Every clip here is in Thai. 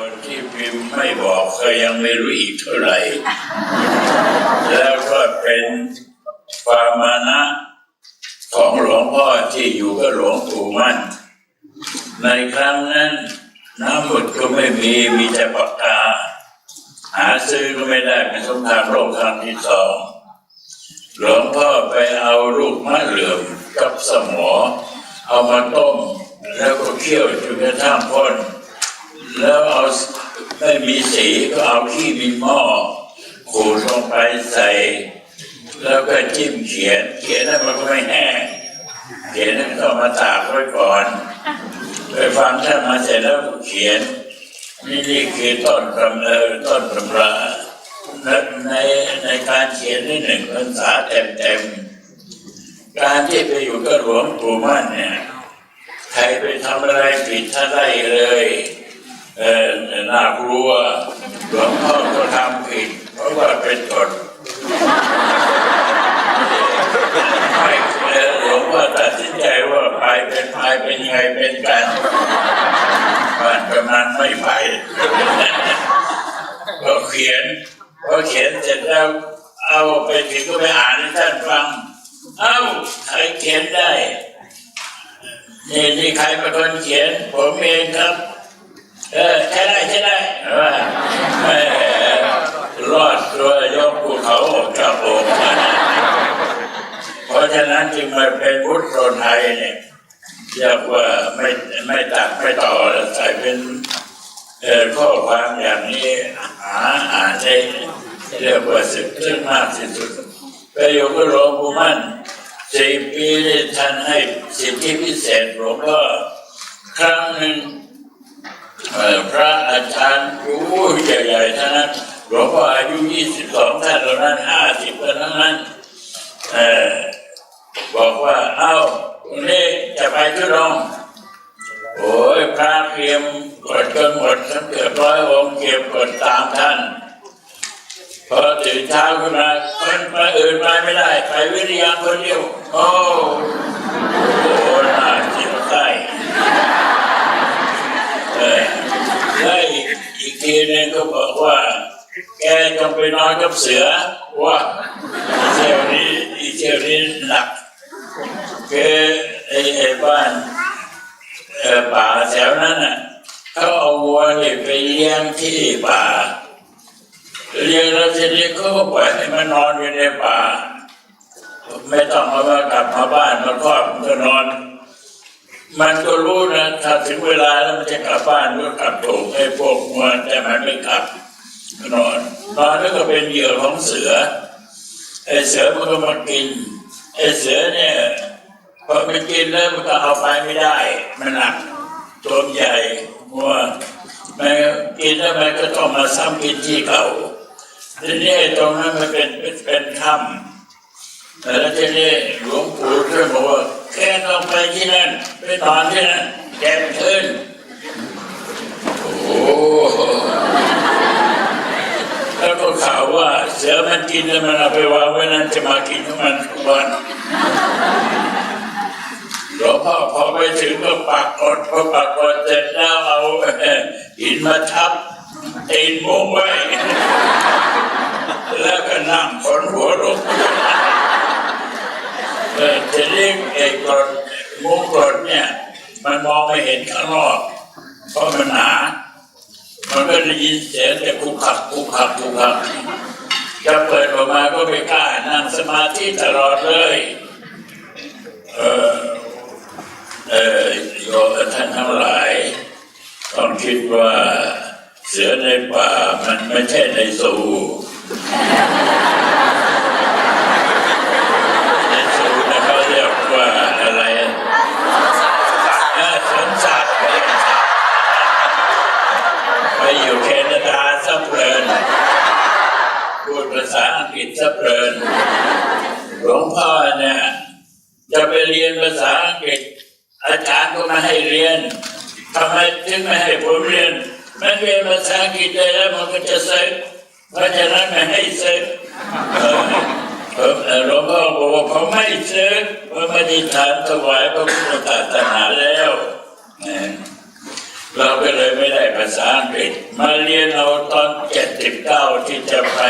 คนที่พิมพ์ไม่บอกก็ยังไม่รู้อีกเท่าไหร่ แล้วก็เป็นความมานะของหลวงพ่อที่อยู่กับหลวงปู่มั่น ในครั้งนั้นน้ำหมดก็ไม่มีมีแต่ปากกา หาซื้อก็ไม่ได้เป็นสงครามโลกครั้งที่สองหลวงพ่อไปเอาลูกมะเหลื่อมกับสมอ เอามาต้ม แล้วก็เคี่ยวจนกระทั่งพ้น แล้วเอาไม่มีสีก็เอาขี้มีหม้อขูดลงไปใส่ แล้วก็จิ้มเขียน เขียนแล้วมันก็ไม่แห้งเขียนแล้วก็มาตากไว้ก่อนไปฟังท่านมาเสร็จแล้วเขียน นี่นี่คือต้นกำเนิดต้นตำราในในการเขียนนี่หนึ่งภาษาเต็มเต็มๆการที่ไปอยู่กับหลวงปู่มั่นเนี่ยใครไปทำอะไรผิดถ้าได้เลย น่ากลัวหลวงพ่อก็ทำผิดเพราะว่าเป็นกฎไม่เออหลวงพ่อตัดสินใจว่าไปเป็นไปเป็นไงเป็นกันบ้านกำนันไม่ไปก็เขียนพอเขียนเสร็จแล้วเอาไปถึงก็ไปอ่านให้ท่านฟัง เอ้าใครเขียนได้นี่นี่ใครเป็นคนเขียน ผมเองครับ เออใช่ได้ใช่ได้ว่าแหม่รอดตัวยกภูเขาออกจากอกมเพราะฉะนั้นจึงมาเป็นพุทธคนไทยเนี่ยเรียกว่าไม่ไม่ตัดไม่ต่อใส่เป็นเออข้อความอย่างนี้หาอ่านได้เรียกว่าสึกซึ้งมากที่สุดไปอยู่กับหลวงปู่มั่นสี่ปีท่านให้สิทธิพิเศษหลวงพ่อครั้งหนึ่งเอ่อพระอาจา รู้ใหญ่ๆท่านนั้นหลวงพ่ออายุยี่สิบสองท่านเหล่านั้นห้าสิบคนทั้งนั้นเออบอกว่าเอ้าตรงนี้จะไปทุดงโอ้ยพระเตรียมกดกันหมดทั้งเกือบร้อยองค์เก็บกดตามท่านพอตื่นเช้าขึ้นมาคนมาอื่นไปไม่ได้ ไปวิทยาคนเดียวโอ้โหน่าเสียวไส้เออแล้วอีก ทีนึงก็บอกว่า แกจงไปนอนกับเสือว่าเที่ยวนี้อีเที่ยวนี้หนักคือไอ้ไอ้บ้านป่าแถวนั้นน่ะเขาเอาวัวนี่ไปเลี้ยงที่ป่าเรียนแล้วทีนี้เขาก็ปล่อยให้มันนอนอยู่ในป่า ไม่ต้องเอามากลับมาบ้านมาครอบมันก็นอน มันก็รู้นะถ้าถึงเวลาแล้วมันจะกลับบ้านมันก็กลับถูกไอ้พวกมันแต่มันไม่กลับนอนนอนแล้วก็เป็นเหยื่อของเสือไอ้เสือมันก็มากินไอ้เสือเนี่ยพอมันกินแล้วมันก็เอาไปไม่ได้ มันหนักตัวใหญ่มัวมันกินแล้วมันก็ต้องมาซ้ำกินที่เก่าทีนี้ตรงนั้นมันเป็นเป็นถ้ำ แล้วทีนี้หลวงปู่ท่านบอกว่าแค่ต้องไปที่นั่นไปนอนที่นั่นแกมขึ้นโอ้แล้วก็ข่าวว่าเสือมันกินแล้วมันเอาไปวางไว้นั่นจะมากินของมันทุกวันหลวงพ่อพอไปถึงก็ปักกดพอปักกดเสร็จแล้วเอาหินมาทับตีนมุ้งไว้ แล้วก็นั่งขนหัวลง เออทีนี้ไอ้กรดมุ้งกรดเนี่ยมันมองไม่เห็นข้างนอกเพราะมันหนามันก็ได้ยินเสียงแต่คุกคักคุกคักคุกคักจะเปิดออกมาก็ไม่กล้านั่งสมาธิตลอดเลย เออเออโยท่านทั้งหลายต้องคิดว่าเสือในป่ามันไม่ใช่ในสู่ในสูนะเขาเรียกว่าอะไรเออสวนสัตว์ไปอยู่แคนาดาสัเพลินพูดภาษาอังกฤษสัเพลินหลวงพ่อเนี่ย จะ ไปเรียนภาษาอังกฤษ อาจารย์ก็ไมาให้เรียนทำไมถึงไม่ให้ผมเรียนมันเรียนภาษาอังกฤษได้แล้วมันก็จะเซ็งเพราะฉะนั้นไม่ให้เซ็งเออหลวงพ่อบอกว่าผมไม่เซ็งเพราะไม่ได้ฐานถวายพระพุทธศาสนาแล้วเราก็เลยไม่ได้ภาษาอังกฤษ มาเรียนเอาตอนเจ็ดสิบเก้าที่จะไป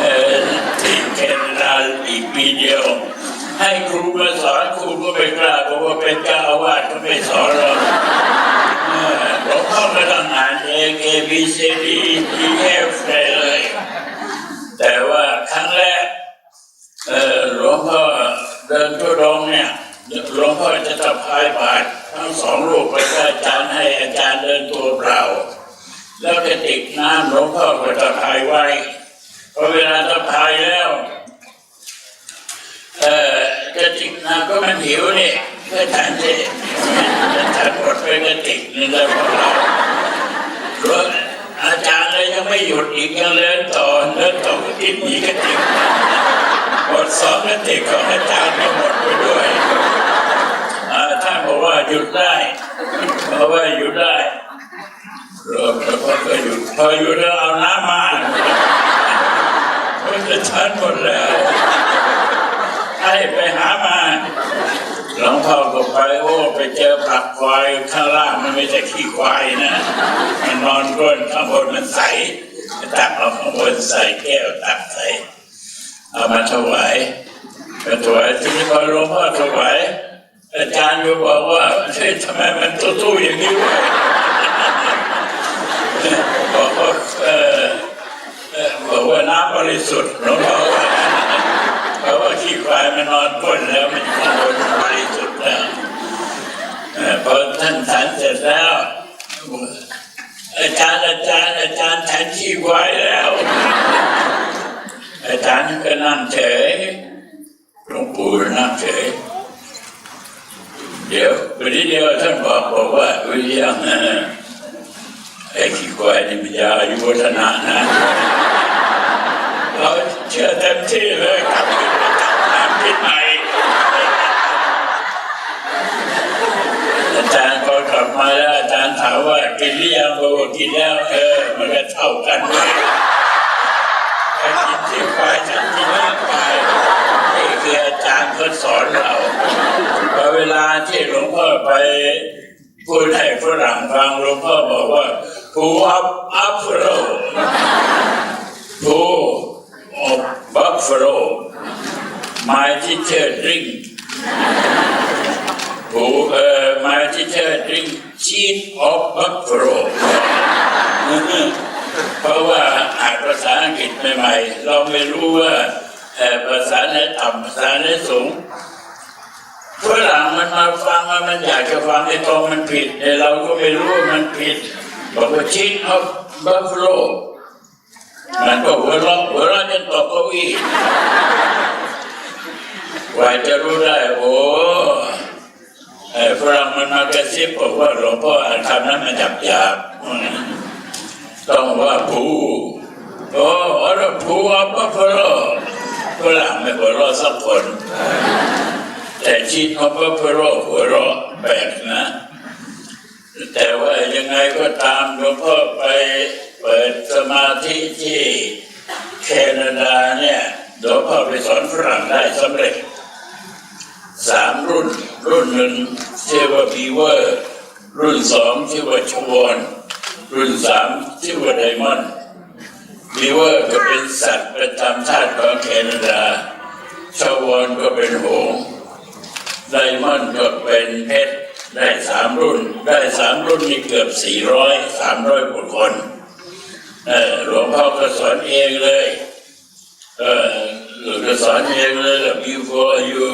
เออที่แคนาดาอีกปีเดียว ให้ครูมาสอนครูก็ไม่กล้าเพราะว่าเป็นเจ้าอาวาสก็ไม่สอนเราเออหลวงพ่อไม่ต้องอ่าน A K B C D E F เลย แต่ว่าครั้งแรกเออหลวงพ่อเดินทุดงเนี่ยหลวงพ่อจะสะพายบาตรทั้งสองลูกไปให้อาจารย์ให้อาจารย์เดินตัวเปล่า แล้วกระติกน้ำหลวงพ่อก็สะพายไว้พอเวลาสะพายแล้ว เออ กระติกน้ำก็มันหิวนี่ก็ฉันสิฉันหมดไปกระติกนึงแล้วพวกเราหลวงอาจารย์เลยยังไม่หยุดอีกยังเดินต่อเดินต่อก็กินอีกกระติกหมดสองนาทีของอาจารย์ก็หมดไปด้วยอ่าท่านบอกว่าหยุดได้เพราะว่าหยุดได้เรวมแล้วก็หยุดพอหยุดแล้วเอาน้ำมามันจะชันหมดแล้ว ให้ไปหามาหลวงพ่อก็ไปโอ้ไปเจอผักควายข้างล่างมันไม่ใช่ขี้ควายนะ มันนอนก้นข้างบนมันใสตักเอาข้างบนใส่แก้วตักใส่เอามาถวายมาถวายทีนี้พอหลวงพ่อถวายอาจารย์ก็บอกว่าเฮ้ยทำไมมันตู้ๆอย่างนี้วะบอกว่าเออบอกว่าน้ำบริสุทธิ์หลวงพ่อว่าเพราะว่าขี้ควาย มันนอนก้นแล้วมันข้างบนบริสุทธิ์แล้วเอ่อพอท่านฉันเสร็จแล้วอาจารย์อาจารย์อาจารย์ฉันขี้ควายแล้ว อาจารย์ก็นั่งเฉยหลวงปู่นั่งเฉยเดี๋ยววันนี้เดียวท่านบอกบอกว่าวิญญาณไอ้ขี้ควายนี่มันยาอายุวัฒนะนะเราเชื่อเต็มที่เลยกลับ ขึ้นมาจับน้ำกินใหม่อาจารย์พอกลับมาแล้วอาจารย์ถามว่ากินหรือยังบอกว่ากินแล้วเออมันก็เท่ากันเลยไปกินที่ควายฉันกินร่างกายนี่คืออาจารย์เขาสอนเราพอเวลาที่หลวงพ่อไปพูดให้ฝรั่งฟังหลวงพ่อบอกว่าผู้อัพอัพโรผู้อัพบัฟโร my teacher drink ผู้เออ my teacher drink cheat of buffalo เพราะว่าอ่านภาษาอังกฤษใหม่ๆ เราไม่รู้ว่าเอ่อภาษาไหนต่ำภาษาไหนสูงฝรั่งมันมาฟังว่ามันอยากจะฟังไอ้ตรงมันผิดแต่เราก็ไม่รู้ว่ามันผิดบอกว่าชิ้นเอาบัฟฟโลมันก็หัวเราะหัวเราะจนตกเก้าอี้ กว่าจะรู้ได้โอ้เอ่อฝรั่งมันมากระซิบบอกว่าหลวงพ่ออ่านคำนั้นมันหยาบหยาบต้องว่าผู้โอ้อะไรผู้ว่าบัฟฟาโลฝรั่งไม่หัวเราะสักคน แต่ชีนของบัฟฟโลหัวเราะแปลกนะ แต่ว่ายังไงก็ตามหลวงพ่อไปเปิดสมาธิที่แคนาดาเนี่ยหลวงพ่อไปสอนฝรั่งได้สำเร็จ สามรุ่น รุ่นหนึ่งชื่อว่าบีเวอร์ รุ่นสองชื่อว่าชวอนรุ่นสามชื่อว่าไดมอนด์บีเวอร์ก็เป็นสัตว์ประจำชาติของแคนาดาชวอนก็เป็นหงส์ไดมอนด์ก็เป็นเพชรได้สามรุ่น ได้สามรุ่นนี่เกือบสี่ร้อยสามร้อยกว่าคนหลวงพ่อก็สอนเองเลย เออหลวงพ่อสอนเองเลยว่า before you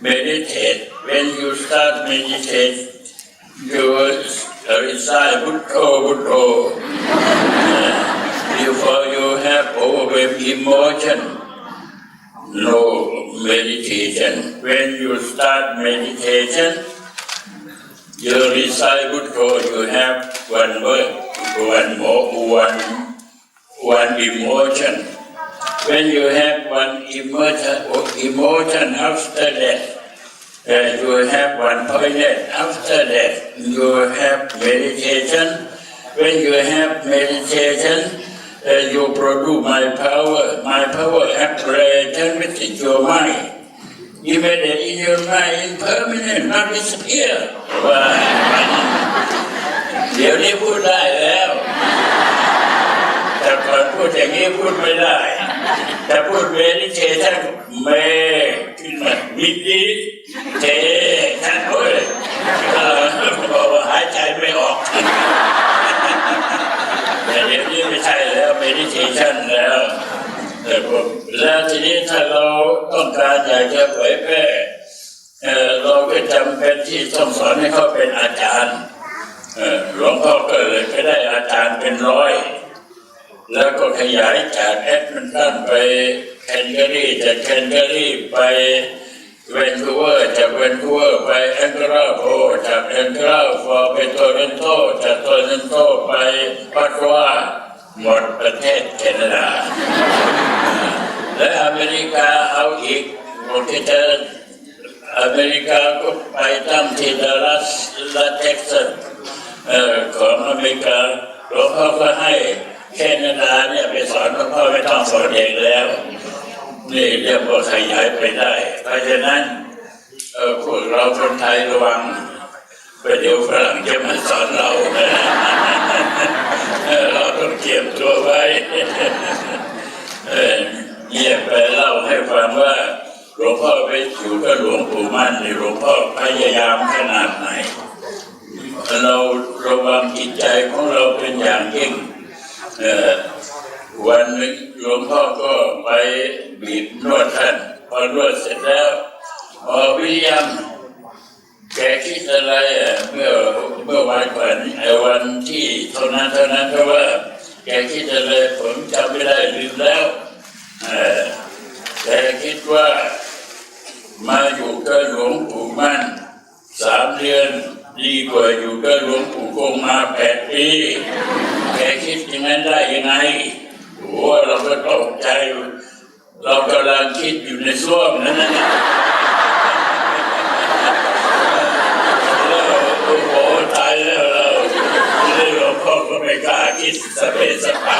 meditate. When you start meditate you recite Buddha Uh, before you have overwhelmed emotion no meditation. When you start meditation you recite Buddha you have one word one more one one emotion when you have one emotion, emotion after that, uh, you have one pointed after that, you have meditation. When you have meditation, uh, you produce my power, my power operation within your mind. Immediately in your mind, permanent, not disappear. Why? เดี๋ยวนี้พูดได้แล้ว แต่ก่อนพูดอย่างนี้พูดไม่ได้ แต่พูดเวนิเทชันเมขึ้นมามิดดีเทชันโอ้ยบอกว่าหายใจไม่ออกแต่เดี๋ยวนี้ไม่ใช่แล้วเมดิเทชันแล้วแต่ผมแล้วทีนี้ถ้าเราต้องการอยากจะเผยแพร่เราก็จำเป็นที่ต้องสอนให้เขาเป็นอาจารย์หลวงพ่อก็เลยก็ได้อาจารย์เป็นร้อย แล้วก็ขยายจากแอดมินตันไปแคนเกอรี่จากแคนเกอรี่ไปเวนคูเวอร์จากเวนคูเวอร์ไปแองกราโพจากแองกราโพไปโตเรนโตจากโตเรนโตไปปัตวาหมดประเทศแคนาดาและอเมริกาเอาอีกผมที่เจออเมริกาก็ไปตั้งที่ดัลลัสและเท็กซัสของอเมริกาหลวงพ่อก็ให้ แคนาดาเนี่ยไปสอนหลวงพ่อไม่ต้องสอนเองแล้ว นี่เรียกว่าขยายไปได้ เพราะฉะนั้นพวกเราคนไทยระวังไปเดี๋ยวฝรั่งจะมาสอนเรา เออเราต้องเตรียมตัวไว้ เออเยี่ยมไปเล่าให้ฟังว่าหลวงพ่อไปอยู่กับหลวงปู่มั่นในหลวงพ่อพยายามขนาดไหน เราระวังจิตใจของเราเป็นอย่างยิ่งเอ่อวันหนึ่งหลวงพ่อก็ไปบีบนวดท่า นพอนวดเสร็จแล้วพอวิลเลียมแกคิดอะไรอะเมื่อเมื่อวันก่อนไอ้วันที่เท่านั้นเท่านั้นเพราะว่า แกคิดอะไรผมจำไม่ได้ลืมแล้วอ่อแกคิดว่ามาอยู่กับหลวงปู่มั่นสามเดือนดีกว่าอยู่กับหลวงปู่คงมาแปดปีแกคิดอย่างนั้นได้ยังไงโอ้เราก็ตกใจ เรากำลังคิดอยู่ในส้วมนั้นนะแล้วโอ้โหตายแล้วเราเลยหลวงพ่อก็ไม่กล้าคิดสเปซสปา